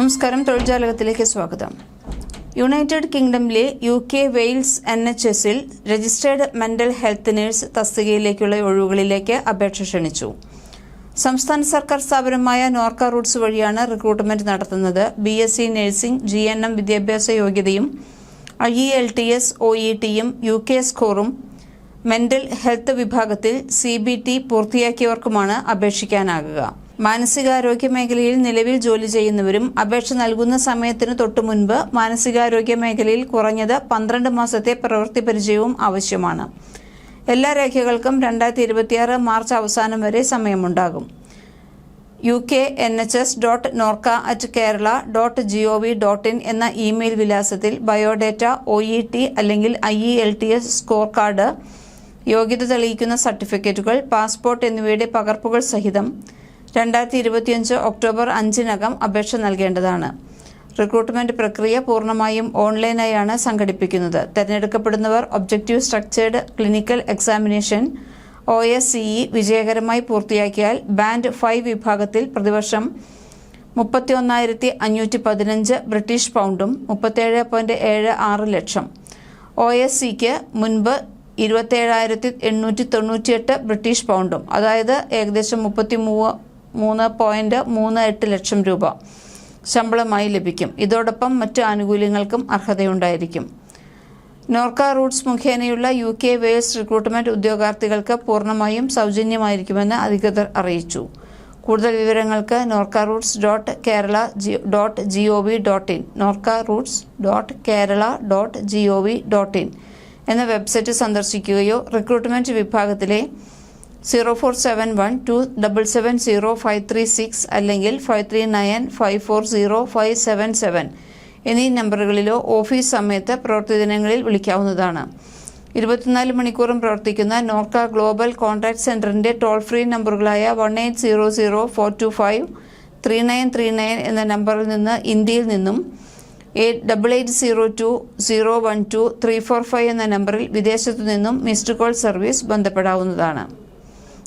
നമസ്കാരം തൊഴിൽജാലകത്തിലേക്ക് സ്വാഗതം. United കിങ്ഡമിലെ U K Wales N H എസിൽ രജിസ്റ്റേർഡ് മെന്റൽ ഹെൽത്ത് നേഴ്സ് തസ്തികയിലേക്കുള്ള ഒഴിവുകളിലേക്ക് അപേക്ഷ ക്ഷണിച്ചു. സംസ്ഥാന സർക്കാർ സ്ഥാപനമായ നോർക്ക റൂട്ട്സ് വഴിയാണ് റിക്രൂട്ട്മെന്റ് നടത്തുന്നത്. B S C nursing G N M വിദ്യാഭ്യാസ യോഗ്യതയും I E L T S O E ടിയും യു കെ സ്കോറും മെന്റൽ ഹെൽത്ത് വിഭാഗത്തിൽ സി ബി ടി പൂർത്തിയാക്കിയവർക്കുമാണ് അപേക്ഷിക്കാനാകുക. മാനസികാരോഗ്യ മേഖലയിൽ നിലവിൽ ജോലി ചെയ്യുന്നവരും അപേക്ഷ നൽകുന്ന സമയത്തിന് തൊട്ടു മുൻപ് മാനസികാരോഗ്യ മേഖലയിൽ കുറഞ്ഞത് പന്ത്രണ്ട് മാസത്തെ പ്രവൃത്തി പരിചയവും ആവശ്യമാണ്. എല്ലാ രേഖകൾക്കും രണ്ടായിരത്തി ഇരുപത്തിയാറ് മാർച്ച് അവസാനം വരെ സമയമുണ്ടാകും. U K N H S dot Norka at Kerala dot G O V dot in എന്ന ഇമെയിൽ വിലാസത്തിൽ ബയോഡേറ്റ ഒ ഇ ടി അല്ലെങ്കിൽ I E L T S score card യോഗ്യത തെളിയിക്കുന്ന സർട്ടിഫിക്കറ്റുകൾ പാസ്പോർട്ട് എന്നിവയുടെ പകർപ്പുകൾ സഹിതം രണ്ടായിരത്തി ഇരുപത്തിയഞ്ച് ഒക്ടോബർ അഞ്ചിനകം അപേക്ഷ നൽകേണ്ടതാണ്. റിക്രൂട്ട്മെന്റ് പ്രക്രിയ പൂർണമായും ഓൺലൈനായാണ് സംഘടിപ്പിക്കുന്നത്. തിരഞ്ഞെടുക്കപ്പെടുന്നവർ objective structured clinical examination O S C E വിജയകരമായി പൂർത്തിയാക്കിയാൽ ബാൻഡ് ഫൈവ് വിഭാഗത്തിൽ പ്രതിവർഷം മുപ്പത്തി ഒന്നായിരത്തി അഞ്ഞൂറ്റി പതിനഞ്ച് ബ്രിട്ടീഷ് പൗണ്ടും മുപ്പത്തേഴ് പോയിന്റ് ഏഴ് ആറ് ലക്ഷം. ഒ എസ് സിക്ക് മുൻപ് ഇരുപത്തേഴായിരത്തി എണ്ണൂറ്റി തൊണ്ണൂറ്റിയെട്ട് ബ്രിട്ടീഷ് പൗണ്ടും. അതായത് ഏകദേശം മുപ്പത്തി മൂന്ന് പോയിന്റ് മൂന്ന് എട്ട് ലക്ഷം രൂപ ശമ്പളമായി ലഭിക്കും. ഇതോടൊപ്പം മറ്റു ആനുകൂല്യങ്ങൾക്കും അർഹതയുണ്ടായിരിക്കും. നോർക്ക റൂട്ട്സ് മുഖേനയുള്ള യു കെ വെയിൽസ് റിക്രൂട്ട്മെന്റ് ഉദ്യോഗാർത്ഥികൾക്ക് പൂർണമായും സൗജന്യമായിരിക്കുമെന്ന് അധികൃതർ അറിയിച്ചു. കൂടുതൽ വിവരങ്ങൾക്ക് Norka Roots dot Kerala dot G O V dot in. Norka Roots dot Kerala dot G O V dot in. എന്ന വെബ്സൈറ്റ് സന്ദർശിക്കുകയോ റിക്രൂട്ട്മെന്റ് വിഭാഗത്തിലെ zero four seven one two double seven zero five three six അല്ലെങ്കിൽ five three nine five four zero five seven seven എന്നീ നമ്പറുകളിലോ office സമയത്ത് പ്രവൃത്തി ദിനങ്ങളിൽ വിളിക്കാവുന്നതാണ്. ഇരുപത്തിനാല് മണിക്കൂറും പ്രവർത്തിക്കുന്ന നോർക്ക ഗ്ലോബൽ കോൺടാക്ട് സെന്ററിന്റെ toll free നമ്പറുകളായ one eight zero zero four two five three nine three nine എന്ന നമ്പറിൽ നിന്ന് ഇന്ത്യയിൽ നിന്നും eight double eight zero two zero one two three four five എന്ന നമ്പറിൽ വിദേശത്തു നിന്നും മിസ്ഡ് കോൾ സർവീസ് ബന്ധപ്പെടാവുന്നതാണ്.